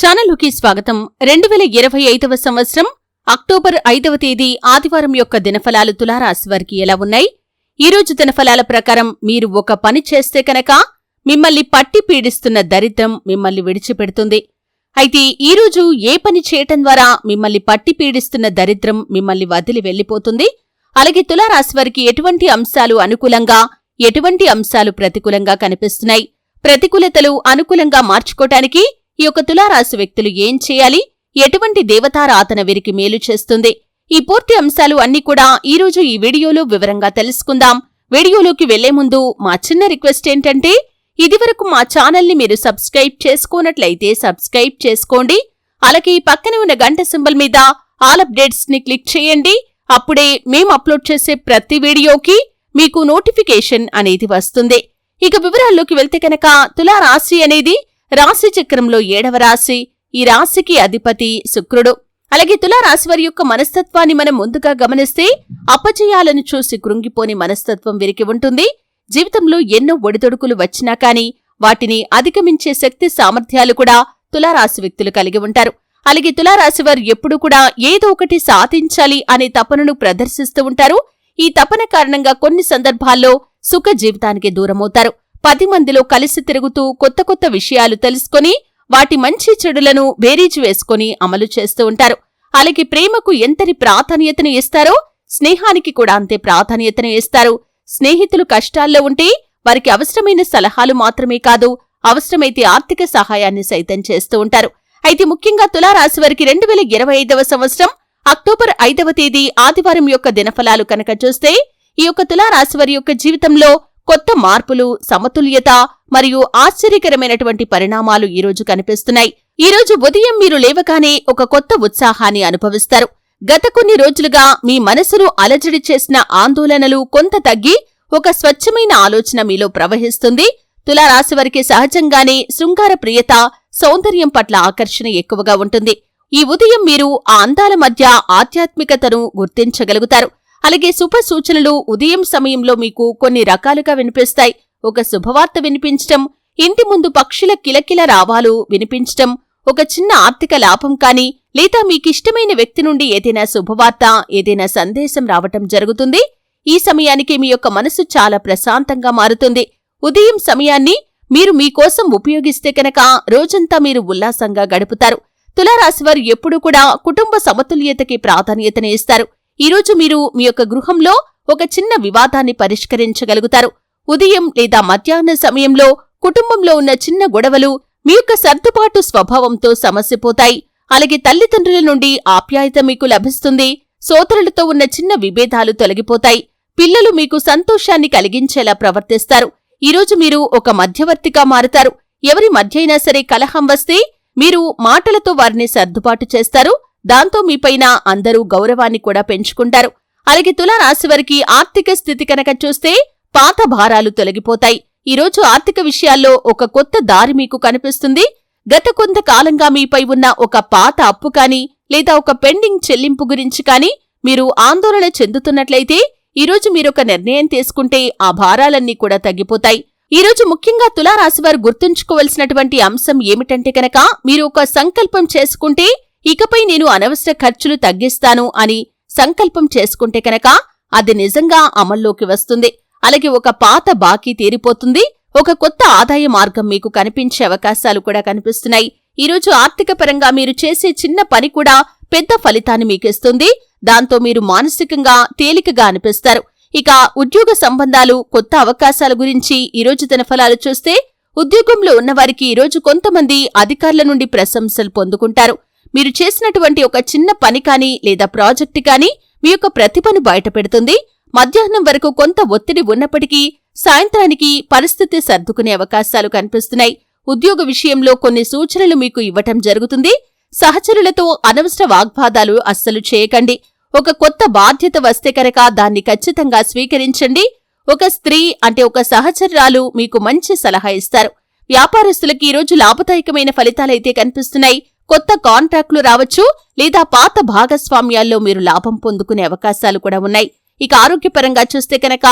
ఛానల్లోకి స్వాగతం. రెండు వేల ఇరవై ఐదవ సంవత్సరం అక్టోబర్ ఐదవ తేదీ ఆదివారం యొక్క దినఫలాలు తులారాశి వారికి ఎలా ఉన్నాయి? ఈ రోజు దినఫలాల ప్రకారం మీరు ఒక పని చేస్తే కనుక మిమ్మల్ని పట్టి పీడిస్తున్న దరిద్రం మిమ్మల్ని విడిచిపెడుతుంది. అయితే ఈ రోజు ఏ పని చేయటం ద్వారా మిమ్మల్ని పట్టి పీడిస్తున్న దరిద్రం మిమ్మల్ని వదిలి వెళ్ళిపోతుంది అలాగే తులారాశి వారికి ఎటువంటి అంశాలు అనుకూలంగా ఎటువంటి అంశాలు ప్రతికూలంగా కనిపిస్తున్నాయి? ప్రతికూలతలు అనుకూలంగా మార్చుకోటానికి ఈ యొక్క తులారాశి వ్యక్తులు ఏం చేయాలి? ఎటువంటి దేవతారాధన వీరికి మేలు చేస్తుంది? ఈ పూర్తి అంశాలు అన్ని కూడా ఈరోజు ఈ వీడియోలో వివరంగా తెలుసుకుందాం. వీడియోలోకి వెళ్ళే ముందు మా చిన్న రిక్వెస్ట్ ఏంటంటే ఇదివరకు మా ఛానల్ని మీరు సబ్స్క్రైబ్ చేసుకున్నట్లయితే సబ్స్క్రైబ్ చేసుకోండి. అలాగే ఈ పక్కనే ఉన్న గంట సింబల్ మీద ఆల్ అప్డేట్స్ని క్లిక్ చేయండి. అప్పుడే మేం అప్లోడ్ చేసే ప్రతి వీడియోకి మీకు నోటిఫికేషన్ అనేది వస్తుంది. ఇక వివరాల్లోకి వెళ్తే కనుక తులారాశి అనేది రాశి చక్రంలో ఏడవ రాశి ఈ రాశికి అధిపతి శుక్రుడు. అలాగే తులారాశి వారి యొక్క మనస్తత్వాన్ని మనం ముందుగా గమనిస్తే అపజయాలను చూసి కృంగిపోని మనస్తత్వం విరికి ఉంటుంది. జీవితంలో ఎన్నో ఒడిదొడుకులు వచ్చినా కాని వాటిని అధిగమించే శక్తి సామర్థ్యాలు కూడా తులారాశి వ్యక్తులు కలిగి ఉంటారు. అలాగే తులారాశి వారు ఎప్పుడు కూడా ఏదో ఒకటి సాధించాలి అనే తపనను ప్రదర్శిస్తూ ఉంటారు. ఈ తపన కారణంగా కొన్ని సందర్భాల్లో సుఖ జీవితానికి దూరమవుతారు. పది మందిలో కలిసి తిరుగుతూ కొత్త కొత్త విషయాలు తెలుసుకొని వాటి మంచి చెడులను బేరీజు వేసుకొని అమలు చేస్తూ ఉంటారు. అలాగే ప్రేమకు ఎంతటి ప్రాధాన్యతను ఇస్తారో స్నేహానికి కూడా అంతే ప్రాధాన్యతను ఇస్తారు. స్నేహితులు కష్టాల్లో ఉంటే వారికి అవసరమైన సలహాలు మాత్రమే కాదు అవసరమైతే ఆర్థిక సహాయాన్ని సైతం చేస్తూ ఉంటారు. అయితే ముఖ్యంగా తులారాశి వారికి రెండు వేల ఇరవై ఐదవ సంవత్సరం అక్టోబర్ ఐదవ తేదీ ఆదివారం యొక్క దినఫలాలు కనుక చూస్తే ఈ యొక్క తులారాశి వారి యొక్క జీవితంలో కొత్త మార్పులు సమతుల్యత మరియు ఆశ్చర్యకరమైనటువంటి పరిణామాలు ఈ రోజు కనిపిస్తున్నాయి. ఈ రోజు ఉదయం మీరు లేవగానే ఒక కొత్త ఉత్సాహాన్ని అనుభవిస్తారు. గత కొన్ని రోజులుగా మీ మనసును అలజడి చేసిన ఆందోళనలు కొంత తగ్గి ఒక స్వచ్ఛమైన ఆలోచన మీలో ప్రవహిస్తుంది. తులారాశి వారికి సహజంగానే శృంగార ప్రియత సౌందర్యం పట్ల ఆకర్షణ ఎక్కువగా ఉంటుంది. ఈ ఉదయం మీరు ఆ అందాల మధ్య ఆధ్యాత్మికతను గుర్తించగలుగుతారు. అలాగే శుభ సూచనలు ఉదయం సమయంలో మీకు కొన్ని రకాలుగా వినిపిస్తాయి. ఒక శుభవార్త వినిపించటం ఇంటి ముందు పక్షుల కిలకిల రావాలు వినిపించటం ఒక చిన్న ఆర్థిక లాభం కాని లేదా మీకిష్టమైన వ్యక్తి నుండి ఏదైనా శుభవార్త ఏదైనా సందేశం రావటం జరుగుతుంది. ఈ సమయానికి మీ యొక్క మనసు చాలా ప్రశాంతంగా మారుతుంది. ఉదయం సమయాన్ని మీరు మీకోసం ఉపయోగిస్తే కనుక రోజంతా మీరు ఉల్లాసంగా గడుపుతారు. తులారాశివారు ఎప్పుడూ కూడా కుటుంబ సమతుల్యతకి ప్రాధాన్యతని ఇస్తారు. ఈరోజు మీరు మీ యొక్క గృహంలో ఒక చిన్న వివాదాన్ని పరిష్కరించగలుగుతారు. ఉదయం లేదా మధ్యాహ్న సమయంలో కుటుంబంలో ఉన్న చిన్న గొడవలు మీ యొక్క సర్దుబాటు స్వభావంతో సమస్యపోతాయి అలాగే తల్లిదండ్రుల నుండి ఆప్యాయత మీకు లభిస్తుంది. సోదరులతో ఉన్న చిన్న విభేదాలు తొలగిపోతాయి. పిల్లలు మీకు సంతోషాన్ని కలిగించేలా ప్రవర్తిస్తారు. ఈరోజు మీరు ఒక మధ్యవర్తిగా మారుతారు. ఎవరి మధ్యైనా సరే కలహం వస్తే మీరు మాటలతో వారిని సర్దుబాటు చేస్తారు. దాంతో మీపైన అందరూ గౌరవాన్ని కూడా పెంచుకుంటారు. అలాగే తులారాశివారికి ఆర్థిక స్థితి కనుక చూస్తే పాత భారాలు తొలగిపోతాయి. ఈరోజు ఆర్థిక విషయాల్లో ఒక కొత్త దారి మీకు కనిపిస్తుంది. గత కొంతకాలంగా మీపై ఉన్న ఒక పాత అప్పు కాని లేదా ఒక పెండింగ్ చెల్లింపు గురించి కాని మీరు ఆందోళన చెందుతున్నట్లయితే ఈరోజు మీరొక నిర్ణయం తీసుకుంటే ఆ భారాలన్నీ కూడా తగ్గిపోతాయి. ఈరోజు ముఖ్యంగా తులారాశివారు గుర్తుంచుకోవలసినటువంటి అంశం ఏమిటంటే కనుక మీరు ఒక సంకల్పం చేసుకుంటే ఇకపై నేను అనవసర ఖర్చులు తగ్గిస్తాను అని సంకల్పం చేసుకుంటే కనుక అది నిజంగా అమల్లోకి వస్తుంది. అలాగే ఒక పాత బాకీ తీరిపోతుంది. ఒక కొత్త ఆదాయ మార్గం మీకు కనిపించే అవకాశాలు కూడా కనిపిస్తున్నాయి. ఈరోజు ఆర్థిక పరంగా మీరు చేసే చిన్న పని కూడా పెద్ద ఫలితాన్ని మీకిస్తుంది దాంతో మీరు మానసికంగా తేలికగా అనిపిస్తారు. ఇక ఉద్యోగ సంబంధాలు కొత్త అవకాశాల గురించి ఈరోజు తన ఫలాలు చూస్తే ఉద్యోగంలో ఉన్నవారికి ఈరోజు కొంతమంది అధికారుల నుండి ప్రశంసలు పొందుకుంటారు. మీరు చేసినటువంటి ఒక చిన్న పని కానీ లేదా ప్రాజెక్టు కానీ మీ యొక్క ప్రతిభను బయటపెడుతుంది మధ్యాహ్నం వరకు కొంత ఒత్తిడి ఉన్నప్పటికీ సాయంత్రానికి పరిస్థితి సర్దుకునే అవకాశాలు కనిపిస్తున్నాయి. ఉద్యోగ విషయంలో కొన్ని సూచనలు మీకు ఇవ్వటం జరుగుతుంది. సహచరులతో అనవసర వాగ్వాదాలు అస్సలు చేయకండి. ఒక కొత్త బాధ్యత వస్తే కనుక దాన్ని ఖచ్చితంగా స్వీకరించండి. ఒక స్త్రీ అంటే ఒక సహచరురాలు మీకు మంచి సలహా ఇస్తారు. వ్యాపారస్తులకి ఈరోజు లాభదాయకమైన ఫలితాలైతే కనిపిస్తున్నాయి. కొత్త కాంట్రాక్టులు రావచ్చు లేదా పాత భాగస్వామ్యాల్లో మీరు లాభం పొందుకునే అవకాశాలు కూడా ఉన్నాయి. ఇక ఆరోగ్యపరంగా చూస్తే కనుక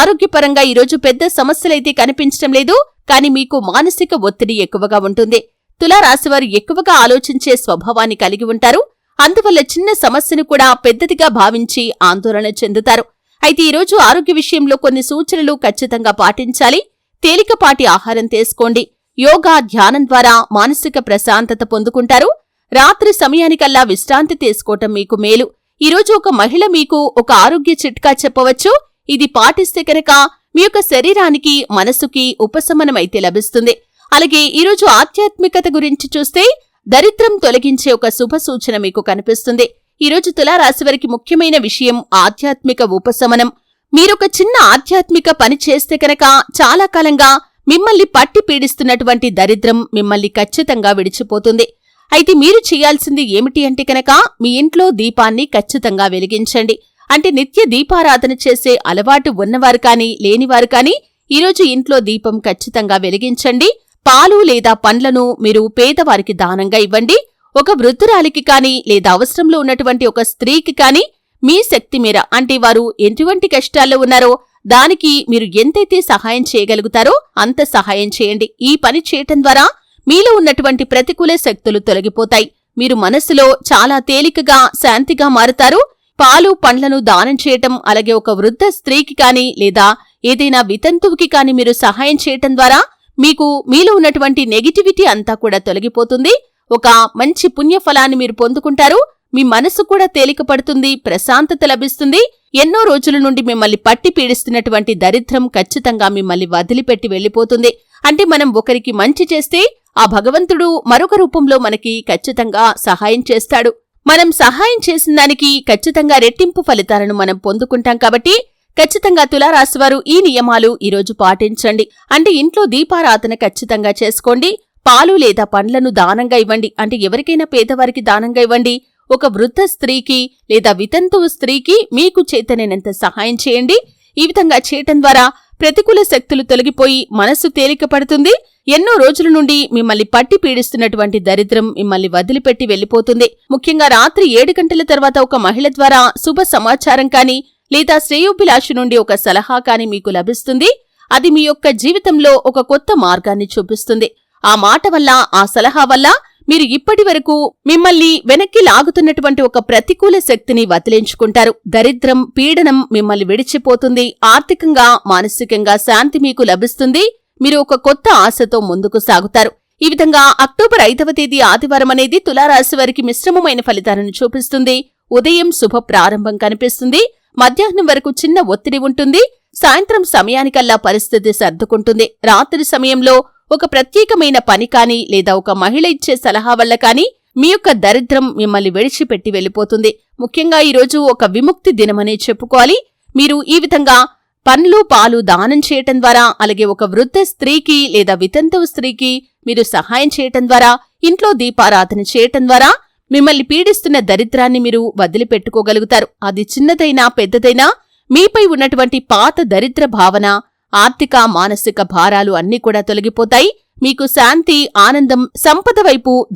ఆరోగ్యపరంగా ఈరోజు పెద్ద సమస్యలైతే కనిపించడం లేదు కానీ మీకు మానసిక ఒత్తిడి ఎక్కువగా ఉంటుంది. తులారాశివారు ఎక్కువగా ఆలోచించే స్వభావాన్ని కలిగి ఉంటారు. అందువల్ల చిన్న సమస్యను కూడా పెద్దదిగా భావించి ఆందోళన చెందుతారు. అయితే ఈరోజు ఆరోగ్య విషయంలో కొన్ని సూచనలు ఖచ్చితంగా పాటించాలి. తేలికపాటి ఆహారం తీసుకోండి. యోగా ధ్యానం ద్వారా మానసిక ప్రశాంతత పొందుకుంటారు. రాత్రి సమయానికల్లా విశ్రాంతి తీసుకోవటం మీకు మేలు. ఈరోజు ఒక మహిళ మీకు ఒక ఆరోగ్య చిట్కా చెప్పవచ్చు. ఇది పాటిస్తే కనుక మీ యొక్క శరీరానికి మనసుకి ఉపశమనమైతే లభిస్తుంది. అలాగే ఈరోజు ఆధ్యాత్మికత గురించి చూస్తే దరిద్రం తొలగించే ఒక శుభ సూచన మీకు కనిపిస్తుంది. ఈరోజు తులారాశి వారికి ముఖ్యమైన విషయం ఆధ్యాత్మిక ఉపశమనం. మీరొక చిన్న ఆధ్యాత్మిక పని చేస్తే కనుక చాలా కాలంగా మిమ్మల్ని పట్టి పీడిస్తున్నటువంటి దరిద్రం మిమ్మల్ని ఖచ్చితంగా విడిచిపోతుంది. అయితే మీరు చేయాల్సింది ఏమిటి అంటే కనుక మీ ఇంట్లో దీపాన్ని ఖచ్చితంగా వెలిగించండి. అంటే నిత్య దీపారాధన చేసే అలవాటు ఉన్నవారు కానీ లేనివారు కానీ ఈరోజు ఇంట్లో దీపం ఖచ్చితంగా వెలిగించండి. పాలు లేదా పండ్లను మీరు పేదవారికి దానంగా ఇవ్వండి. ఒక వృద్ధురాలికి కానీ లేదా అవసరంలో ఉన్నటువంటి ఒక స్త్రీకి కానీ మీ శక్తి మేర అంటే వారు ఎటువంటి కష్టాల్లో ఉన్నారో దానికి మీరు ఎంతైతే సహాయం చేయగలుగుతారో అంత సహాయం చేయండి. ఈ పని చేయటం ద్వారా మీలో ఉన్నటువంటి ప్రతికూల శక్తులు తొలగిపోతాయి. మీరు మనస్సులో చాలా తేలికగా శాంతిగా మారుతారు. పాలు పండ్లను దానం చేయటం అలాగే ఒక వృద్ధ స్త్రీకి కానీ లేదా ఏదైనా వితంతువుకి కానీ మీరు సహాయం చేయటం ద్వారా మీకు మీలో ఉన్నటువంటి నెగిటివిటీ అంతా కూడా తొలగిపోతుంది. ఒక మంచి పుణ్యఫలాన్ని మీరు పొందుకుంటారు. మీ మనసు కూడా తేలిక పడుతుంది ప్రశాంతత లభిస్తుంది. ఎన్నో రోజుల నుండి మిమ్మల్ని పట్టి పీడిస్తున్నటువంటి దరిద్రం ఖచ్చితంగా మిమ్మల్ని వదిలిపెట్టి వెళ్ళిపోతుంది. అంటే మనం ఒకరికి మంచి చేస్తే ఆ భగవంతుడు మరొక రూపంలో మనకి ఖచ్చితంగా సహాయం చేస్తాడు. మనం సహాయం చేసిన దానికి ఖచ్చితంగా రెట్టింపు ఫలితాలను మనం పొందుకుంటాం కాబట్టి ఖచ్చితంగా తులారాశివారు ఈ నియమాలు ఈరోజు పాటించండి. అంటే ఇంట్లో దీపారాధన ఖచ్చితంగా చేసుకోండి. పాలు లేదా పండ్లను దానంగా ఇవ్వండి. అంటే ఎవరికైనా పేదవారికి దానంగా ఇవ్వండి. ఒక వృద్ధ స్త్రీకి లేదా వితంతువు స్త్రీకి మీకు చేతనైనంత సహాయం చేయండి. ఈ విధంగా చేయటం ద్వారా ప్రతికూల శక్తులు తొలగిపోయి మనస్సు తేలిక పడుతుంది ఎన్నో రోజుల నుండి మిమ్మల్ని పట్టి పీడిస్తున్నటువంటి దరిద్రం మిమ్మల్ని వదిలిపెట్టి వెళ్ళిపోతుంది ముఖ్యంగా రాత్రి ఏడు గంటల తర్వాత ఒక మహిళ ద్వారా శుభ సమాచారం కాని లేదా శ్రేయోభిలాషి నుండి ఒక సలహా కాని మీకు లభిస్తుంది. అది మీ యొక్క జీవితంలో ఒక కొత్త మార్గాన్ని చూపిస్తుంది. ఆ మాట వల్ల ఆ సలహా వల్ల మీరు ఇప్పటి వరకు మిమ్మల్ని వెనక్కి లాగుతున్నటువంటి ఒక ప్రతికూల శక్తిని వదిలించుకుంటారు. దరిద్రం పీడనం మిమ్మల్ని విడిచిపోతుంది. ఆర్థికంగా మానసికంగా శాంతి మీకు లభిస్తుంది. మీరు ఒక కొత్త ఆశతో ముందుకు సాగుతారు. ఈ విధంగా అక్టోబర్ ఐదవ తేదీ ఆదివారం అనేది తులారాశి వారికి మిశ్రమమైన ఫలితాలను చూపిస్తుంది. ఉదయం శుభ ప్రారంభం కనిపిస్తుంది. మధ్యాహ్నం వరకు చిన్న ఒత్తిడి ఉంటుంది. సాయంత్రం సమయానికల్లా పరిస్థితి సర్దుకుంటుంది. రాత్రి సమయంలో ఒక ప్రత్యేకమైన పని కాని లేదా ఒక మహిళ ఇచ్చే సలహా వల్ల కాని మీ యొక్క దరిద్రం మిమ్మల్ని విడిచిపెట్టి వెళ్ళిపోతుంది. ముఖ్యంగా ఈరోజు ఒక విముక్తి దినమనే చెప్పుకోవాలి. మీరు ఈ విధంగా పండ్లు పాలు దానం చేయటం ద్వారా అలాగే ఒక వృద్ధ స్త్రీకి లేదా వితంతువు స్త్రీకి మీరు సహాయం చేయటం ద్వారా ఇంట్లో దీపారాధన చేయటం ద్వారా మిమ్మల్ని పీడిస్తున్న దరిద్రాన్ని మీరు వదిలిపెట్టుకోగలుగుతారు. అది చిన్నదైనా పెద్దదైనా మీపై ఉన్నటువంటి పాత దరిద్ర భావన ఆర్థిక మానసిక భారాలు అన్నీ కూడా తొలగిపోతాయి. మీకు శాంతి ఆనందం సంపద వైపు